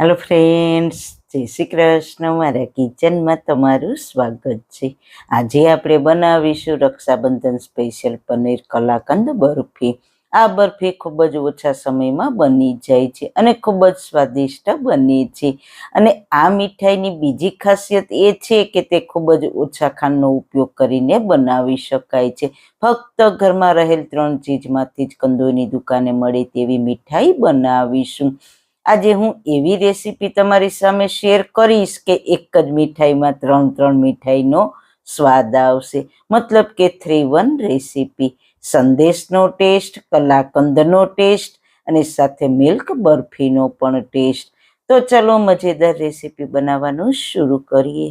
Hello friends જય શ્રી કૃષ્ણ. મારા કિચનમાં તમારું સ્વાગત છે. આજે આપણે બનાવીશું રક્ષાબંધન સ્પેશિયલ પનીર કલાકંદ બરફી. આ બરફી ખૂબ જ ઓછા સમયમાં બની જાય છે અને ખૂબ જ સ્વાદિષ્ટ બને છે. અને આ મીઠાઈની બીજી ખાસિયત એ છે કે તે ખૂબ જ ઓછા ખાંડનો ઉપયોગ કરીને બનાવી શકાય છે. ફક્ત ઘરમાં રહેલ ત્રણ ચીજમાંથી જ કંદોઈની દુકાને મળે તેવી મીઠાઈ બનાવીશું. આજે હું એવી રેસીપી તમારી સામે શેર કરીશ કે એક જ મીઠાઈમાં ત્રણ ત્રણ મીઠાઈનો સ્વાદ આવશે. મતલબ કે થ્રી વન રેસીપી. સંદેશનો ટેસ્ટ, કલાકંદનો ટેસ્ટ અને સાથે મિલ્ક બરફીનો પણ ટેસ્ટ. તો ચલો મજેદાર રેસીપી બનાવવાનું શરૂ કરીએ.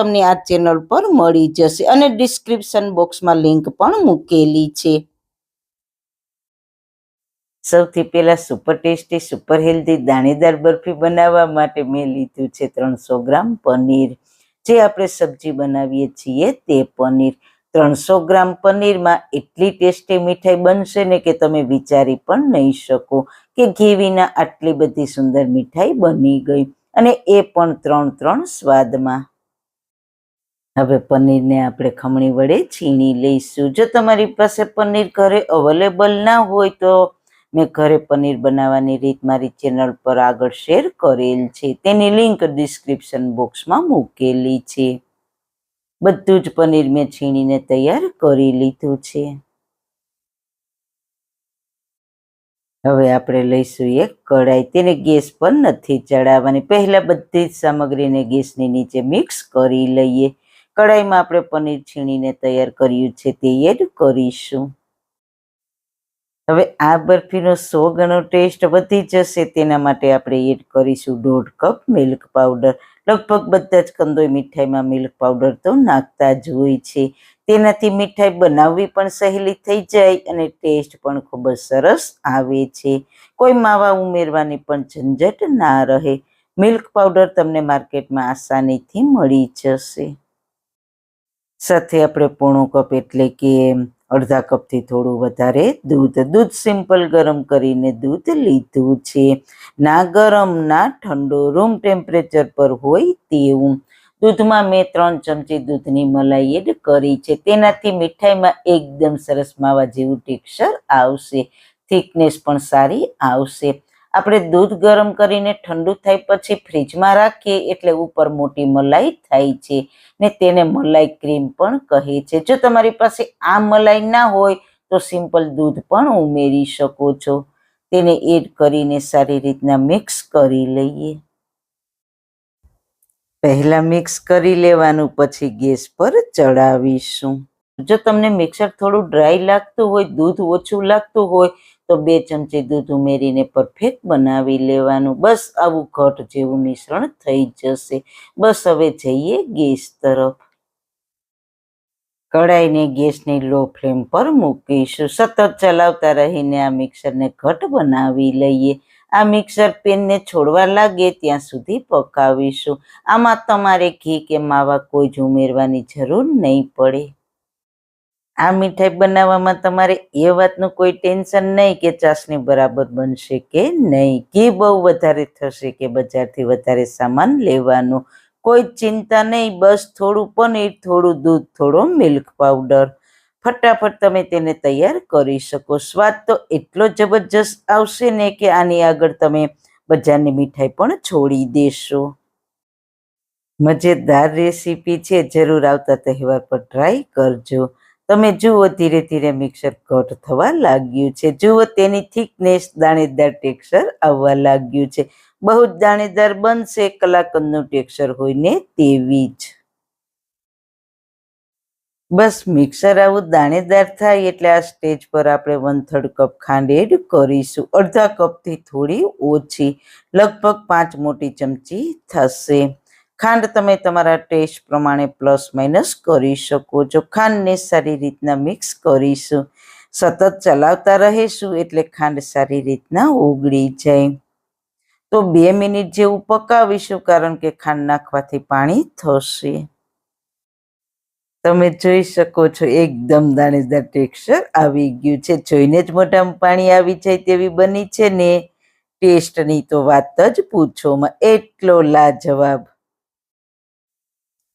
તમને આ ચેનલ પર મળી જશે અને ડિસ્ક્રિપ્શન બોક્સમાં લિંક પણ મૂકેલી છે. સૌથી પહેલાં સુપર ટેસ્ટી સુપર હેલ્ધી દાણેદાર બરફી બનાવવા માટે મેં લીધું છે ત્રણસો ગ્રામ પનીર. જે આપણે સબ્જી બનાવીએ છીએ તે પનીર. ત્રણસો ગ્રામ પનીરમાં એટલી ટેસ્ટી મીઠાઈ બનશે ને કે તમે વિચારી પણ નહીં શકો કે ઘી આટલી બધી સુંદર મીઠાઈ બની ગઈ. અને એ પણ ત્રણ ત્રણ સ્વાદમાં. હવે પનીરને આપણે ખમણી વડે છીણી લઈશું. જો તમારી પાસે પનીર ઘરે અવેલેબલ ના હોય તો મેં ઘરે પનીર બનાવવાની રીત મારી ચેનલ પર આગળ શેર કરેલ છે. તેની લિંક ડિસ્ક્રિપ્શન બોક્સમાં મૂકેલી છે. બધું જ પનીર મેં છીણીને તૈયાર કરી લીધું છે. હવે આપણે લઈશું એક કઢાઈ. તેને ગેસ પર નથી ચડાવવાની. પહેલાં બધી જ સામગ્રીને ગેસની નીચે મિક્સ કરી લઈએ. કઢાઈમાં આપણે પનીર છીણીને તૈયાર કર્યું છે તે એડ કરીશું. હવે આ બરફીનો સો ગણો ટેસ્ટ વધી જશે, તેના માટે આપણે એડ કરીશું દોઢ કપ મિલ્ક પાવડર. લગભગ બધા જ કંદોઈ મીઠાઈમાં મિલ્ક પાવડર તો નાખતા જ હોય છે. તેનાથી મીઠાઈ બનાવવી પણ સહેલી થઈ જાય અને ટેસ્ટ પણ ખૂબ જ સરસ આવે છે. કોઈ માવા ઉમેરવાની પણ ઝંઝટ ના રહે. મિલ્ક પાવડર તમને માર્કેટમાં આસાનીથી મળી જશે. સાથે આપણે પોણો કપ એટલે કે અડધા કપથી થોડું વધારે દૂધ. દૂધ સિમ્પલ ગરમ કરીને દૂધ લીધું છે. ના ગરમ, ના ઠંડો, રૂમ ટેમ્પરેચર પર હોય તેવું. દૂધમાં મેં ત્રણ ચમચી દૂધની મલાઈ એડ કરી છે. તેનાથી મીઠાઈમાં એકદમ સરસ માવા જેવું ટેક્સચર આવશે. થિકનેસ પણ સારી આવશે. આપણે દૂધ ગરમ કરીને ઠંડુ થાય પછી ફ્રીજમાં રાખીએ એટલે ઉપર મોટી મલાઈ થાય છે ને તેને મલાઈ ક્રીમ પણ કહે છે. જો તમારી પાસે આ મલાઈ ના હોય તો સિમ્પલ દૂધ પણ ઉમેરી શકો છો. તેને એડ કરીને સારી રીતના મિક્સ કરી લઈએ. પહેલા મિક્સ કરી લેવાનું પછી ગેસ પર ચડાવીશું. જો તમને મિક્સર થોડું ડ્રાય લાગતું હોય, દૂધ ઓછું લાગતું હોય તો બે ચમચી દૂધ ઉમેરીને પરફેક્ટ બનાવી લેવાનું. બસ આવું ઘટ જેવું મિશ્રણ થઈ જશે. બસ હવે જઈએ ગેસ તરફ. કઢાઈને ગેસની લો ફ્લેમ પર મૂકીશું. સતત ચલાવતા રહીને આ મિક્સરને ઘટ બનાવી લઈએ. આ મિક્સર પેનને છોડવા લાગે ત્યાં સુધી પકાવીશું. આમાં તમારે ઘી કે માવા કોઈ જ ઉમેરવાની જરૂર નહીં પડે. આ મીઠાઈ બનાવવામાં તમારે એ વાતનું કોઈ ટેન્શન નહીં કે ચાસણી બરાબર બનશે કે નહીં. ઘી બહુ વધારે થશે કે બજારથી વધારે સામાન લેવાનું. કોઈ ચિંતા નહીં, બસ થોડું પનીર, થોડું દૂધ, થોડો મિલ્ક પાવડર. ફટાફટ તમે તેને તૈયાર કરી શકો. સ્વાદ તો એટલો જબરજસ્ત આવશે ને કે આની આગળ તમે બજારની મીઠાઈ પણ છોડી દેશો. મજેદાર રેસીપી છે. જરૂર આવતા તહેવાર પર ટ્રાય કરજો. તમે જુઓ ધીરે ધીરે મિક્સર ઘટ થવા લાગ્યું છે. જુઓ તેની થિકનેસ દાણેદાર ટેક્સચર આવવા લાગ્યું છે. બહુ જ દાણેદાર બનશે કલાકંદનું ટેક્સચર હોય ને તેવી જ. બસ મિક્સર આવું દાણેદાર થાય એટલે આ સ્ટેજ પર આપણે વન થર્ડ કપ ખાંડ એડ કરીશું. અડધા કપથી થોડી ઓછી, લગભગ પાંચ મોટી ચમચી થશે. ખાંડ તમે તમારા ટેસ્ટ પ્રમાણે પ્લસ માઇનસ કરી શકો છો. ખાંડને સારી રીતના મિક્સ કરીશું. સતત ચલાવતા રહીશું એટલે ખાંડ સારી રીતના ઓગળી જાય. તો બે મિનિટ જેવું પકાવીશું કારણ કે ખાંડ નાખવાથી પાણી થશે. તમે જોઈ શકો છો એકદમ દાણેદાર ટેક્સચર આવી ગયું છે. જોઈને જ મોઢામાં પાણી આવી જાય તેવી બની છે ને? ટેસ્ટની તો વાત જ પૂછોમાં. એટલો લાજવાબ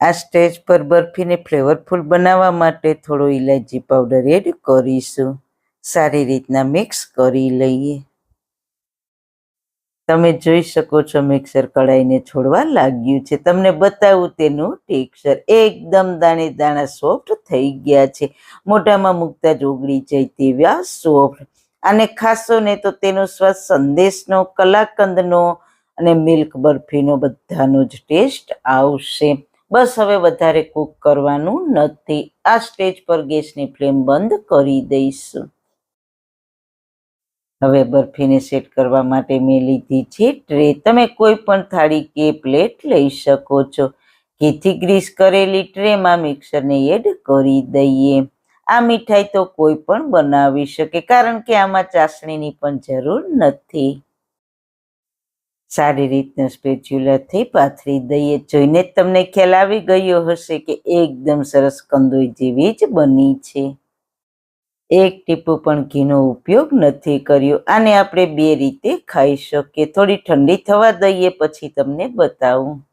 આ સ્ટેજ પર બરફીને ફ્લેવરફુલ બનાવવા માટે થોડો ઇલાયચી પાવડર એડ કરીશું. સારી રીતના મિક્સ કરી લઈએ. તમે જોઈ શકો છો મિક્સર કઢાઈને છોડવા લાગ્યું છે. તમને બતાવું તેનું ટેક્સચર. એકદમ દાણે દાણા સોફ્ટ થઈ ગયા છે. મોઢામાં મૂકતા જ ઓગળી જાય તેવા સોફ્ટ. અને ખાસો ને તો તેનો સ્વાદ સંદેશનો, કલાકંદનો અને મિલ્ક બરફીનો બધાનો જ ટેસ્ટ આવશે. બસ હવે વધારે કૂક કરવાનું નથી. આ સ્ટેજ પર ગેસની ફ્લેમ બંધ કરી દઈશું. હવે બરફીને સેટ કરવા માટે મેં લીધી છે ટ્રે. તમે કોઈ પણ થાળી કે પ્લેટ લઈ શકો છો. ઘીથી ગ્રીસ કરેલી ટ્રેમાં મિક્સરને એડ કરી દઈએ. આ મીઠાઈ તો કોઈ પણ બનાવી શકે, કારણ કે આમાં ચાસણીની પણ જરૂર નથી. સારી રીતના સ્પેચ્યુલાથી પાથરી દઈએ. જોઈને જ તમને ખ્યાલ આવી ગયો હશે કે એકદમ સરસ કંદોઈ જેવી જ બની છે. એક ટીપું પણ ઘીનો ઉપયોગ નથી કર્યો. આને આપણે બે રીતે ખાઈ શકીએ. થોડી ઠંડી થવા દઈએ, પછી તમને બતાવું.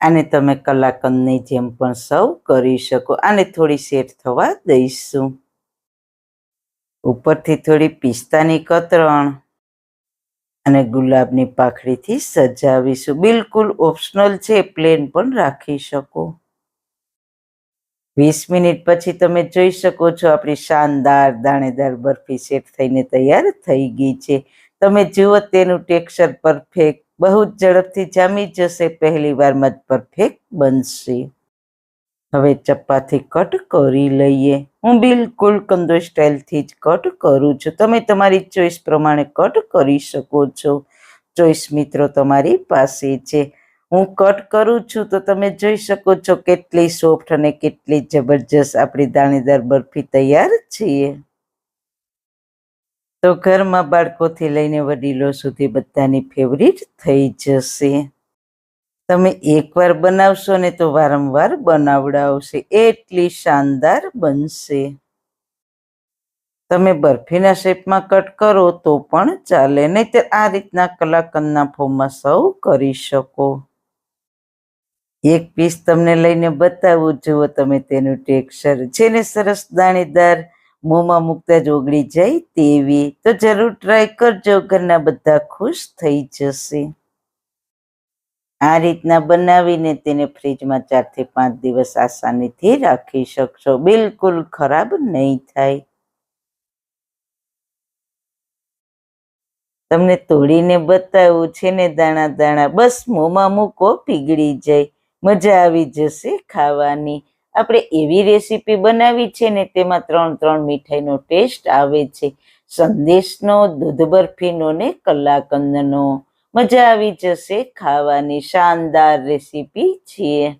આને તમે કલાકંદની જેમ પણ સર્વ કરી શકો. આને થોડી સેટ થવા દઈશું. ઉપરથી થોડી પિસ્તાની કતરણ. અને ગુલાબની પાખડીથી સજાવીશું. બિલકુલ ઓપ્શનલ છે પ્લેન પણ રાખી શકો. વીસ મિનિટ પછી તમે જોઈ શકો છો, આપણી શાનદાર દાણેદાર બરફી સેટ થઈને તૈયાર થઈ ગઈ છે. તમે જુઓ તેનું ટેક્સચર પરફેક્ટ બહુ જ ઝડપથી જામી જશે, પહેલી વારમાં જ પરફેક્ટ બનશે. હવે ચપ્પાથી કટ કરી લઈએ. હું બિલકુલ કંદો સ્ટાઇલથી જ કટ કરું છું. તમે તમારી ચોઈસ પ્રમાણે કટ કરી શકો છો. ચોઈસ મિત્રો તમારી પાસે છે. હું કટ કરું છું તો તમે જોઈ શકો છો કેટલી સોફ્ટ અને કેટલી જબરજસ્ત આપણી દાણેદાર બરફી તૈયાર છીએ તો ઘરમાં બાળકોથી લઈને વડીલો સુધી બધાની ફેવરિટ થઈ જશે. તમે એકવાર બનાવશો ને તો વારંવાર બનાવડાવશે. એટલી શાનદાર બનશે. તમે બરફીના શેપમાં કટ કરો તો પણ ચાલે, નહીતર આ રીતના કલાકંદના ફોર્મમાં સૌ કરી શકો. એક પીસ તમને લઈને બતાવું, જુઓ તમે તેનું ટેક્સચર. છે ને સરસ દાણેદાર મોંમાં મૂકતા જ ઓગળી જાય તેવી. તો જરૂર ટ્રાય કરજો, ઘરના બધા ખુશ થઈ જશે. આ રીતના બનાવીને તેને ફ્રીજમાં ચારથી પાંચ દિવસ આસાનીથી રાખી શકશો. બિલકુલ ખરાબ નહીં થાય. તમને તોડીને બતાવું છે ને દાણા દાણા, બસ મોંમાં મૂકો, પીગળી જાય. મજા આવી જશે ખાવાની. આપણે એવી રેસીપી બનાવી છે ને તેમાં ત્રણ ત્રણ મીઠાઈનો ટેસ્ટ આવે છે. સંદેશનો દૂધ બરફીનો ને કલાકંદનો. મજા આવી જશે ખાવાની શાનદાર રેસીપી છીએ.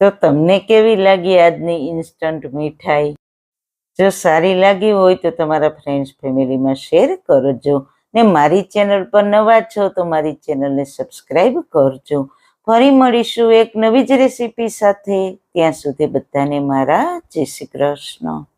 તો તમને કેવી લાગી આજની ઇન્સ્ટન્ટ મીઠાઈ? જો સારી લાગી હોય તો તમારા ફ્રેન્ડ્સ ફેમિલીમાં શેર કરજો. ને મારી ચેનલ પર નવા છો તો મારી ચેનલને સબસ્ક્રાઈબ કરજો. ફરી મળીશું એક નવી જ રેસીપી સાથે. ત્યાં સુધી બધાને મારા જય શ્રી કૃષ્ણ.